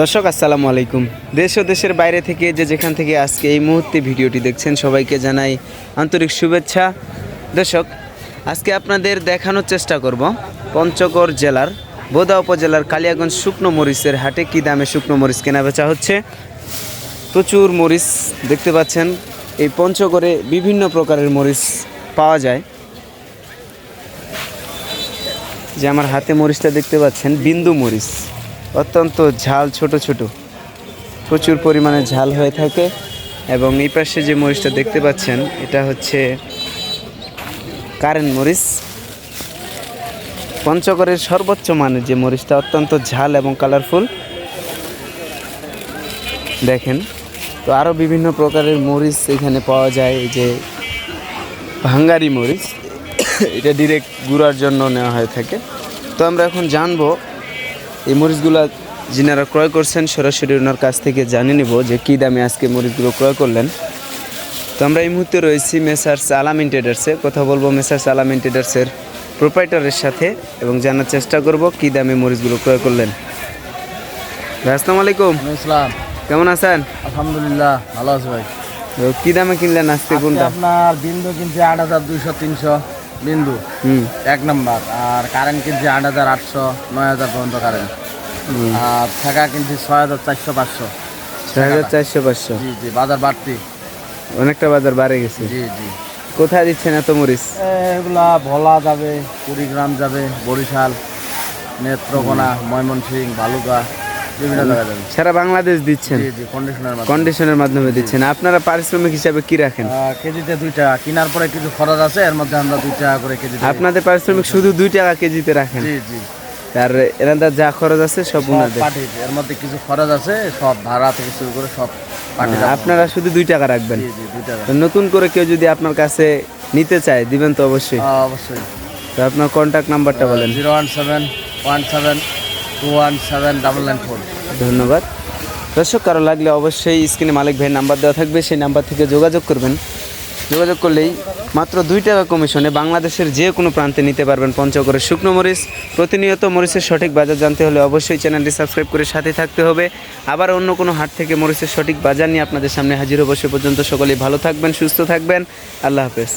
দর্শক, আসসালামু আলাইকুম। দেশ ও দেশের বাইরে থেকে যে যেখান থেকে আজকে এই মুহূর্তে ভিডিওটি দেখছেন, সবাইকে জানাই আন্তরিক শুভেচ্ছা। দর্শক, আজকে আপনাদের দেখানোর চেষ্টা করব পঞ্চগড় জেলার, বোদা উপজেলার কালিয়াগঞ্জ শুকনো মরিচের হাটে কী দামে শুকনো মরিচ কেনা বেচা হচ্ছে। প্রচুর মরিচ দেখতে পাচ্ছেন, এই পঞ্চগড়ে বিভিন্ন প্রকারের মরিচ পাওয়া যায়। যে আমার হাতে মরিচটা দেখতে পাচ্ছেন, বিন্দু মরিচ। অত্যন্ত ঝাল, ছোট ছোট। প্রচুর পরিমাণে ঝাল হয়ে থাকে এবং এই পাশে যে মরিচটা দেখতে পাচ্ছেন, এটা হচ্ছে কারেন্ট মরিচ। পঞ্চগড়ের সর্বোচ্চ মানের যে মরিচটা, অত্যন্ত ঝাল এবং কালারফুল দেখেন, তো আরও বিভিন্ন প্রকারের মরিচ এখানে পাওয়া যায় যে ভাঙ্গারি মরিচ। এটা ডিরেক্ট গুঁড়ার জন্য নেওয়া হয়ে থাকে। তো আমরা এখন জানব এই মরিচগুলো যিনারা ক্রয় করছেন সরাসরি ওনার কাছ থেকে জানে নেব যে কী দামে আজকে মরিচগুলো ক্রয় করলেন। তো আমরা এই মুহূর্তে রয়েছি মেসার্স আলামিন ট্রেডার্সে। কথা বলব মেসার্স আলামিন ট্রেডার্সের প্রোপাইটারের সাথে এবং জানার চেষ্টা করব কী দামে মরিচগুলো ক্রয় করলেন। আসসালামু আলাইকুম। ইসলাম কেমন আছেন? আলহামদুলিল্লাহ ভালো আছে ভাই। তো কী দামে কিনলেন আজকে কোনটা? আপনার বিন্দু কিনছে আট হাজার দুইশো তিনশো। বিন্দু। হুম। এক নম্বর। আর কারেন্ট কিনছে আট হাজার আটশো নয় হাজার পর্যন্ত কারেন্ট আর থাকা কিনছে ছয় হাজার চারশো পাঁচশো। ছয় হাজার চারশো পাঁচশো। জি জি বাজার বাড়তি। অনেকটা বাজার বাড়ে গেছে। জি জি। কোথায় দিচ্ছেন এত মরিচ? এগুলা ভোলা যাবে কুড়িগ্রাম যাবে বরিশাল নেত্রকোনা ময়মনসিং বালুকা। সারা বাংলাদেশ দিচ্ছেন? কন্ডিশনের মাধ্যমে। দিচ্ছেন। আপনারা পারিশ্রমিক হিসাবে কি রাখেন? কেজিতে দুই টাকা। কেনার পরে কিছু খরচ আছে এর মধ্যে আমরা দুই টাকা করে কেজি আপনাদের পারিশ্রমিক শুধু দুই টাকা কেজিতে রাখেন? জি জি। আর এনাদের যা খরচ আছে সব ওনাদের? এর মধ্যে কিছু খরচ আছে সব ভাড়া থেকে শুরু করে সব আপনারা শুধু দুই টাকা রাখবেন? নতুন করে কেউ যদি আপনার কাছে নিতে চায় দিবেন তো অবশ্যই। অবশ্যই। তো আপনার কন্ট্যাক্ট নাম্বারটা বলেন। Zero one seven one seven one seven double nine four ধন্যবাদ। দর্শক, কারও লাগলে অবশ্যই স্ক্রিনে মালিক ভাইয়ের নাম্বার দেওয়া থাকবে। সেই নাম্বার থেকে যোগাযোগ করবেন। যোগাযোগ করলেই মাত্র দুই টাকা কমিশনে বাংলাদেশের যে কোনো প্রান্তে নিতে পারবেন পঞ্চগড়ের শুকনো মরিচ। প্রতিনিয়ত মরিচের সঠিক বাজার জানতে হলে অবশ্যই চ্যানেলটি সাবস্ক্রাইব করে সাথে থাকতে হবে। আবার অন্য কোনো হাট থেকে মরিচের সঠিক বাজার নিয়ে আপনাদের সামনে হাজির হব সে পর্যন্ত সকলেই ভালো থাকবেন, সুস্থ থাকবেন। আল্লাহ হাফেজ।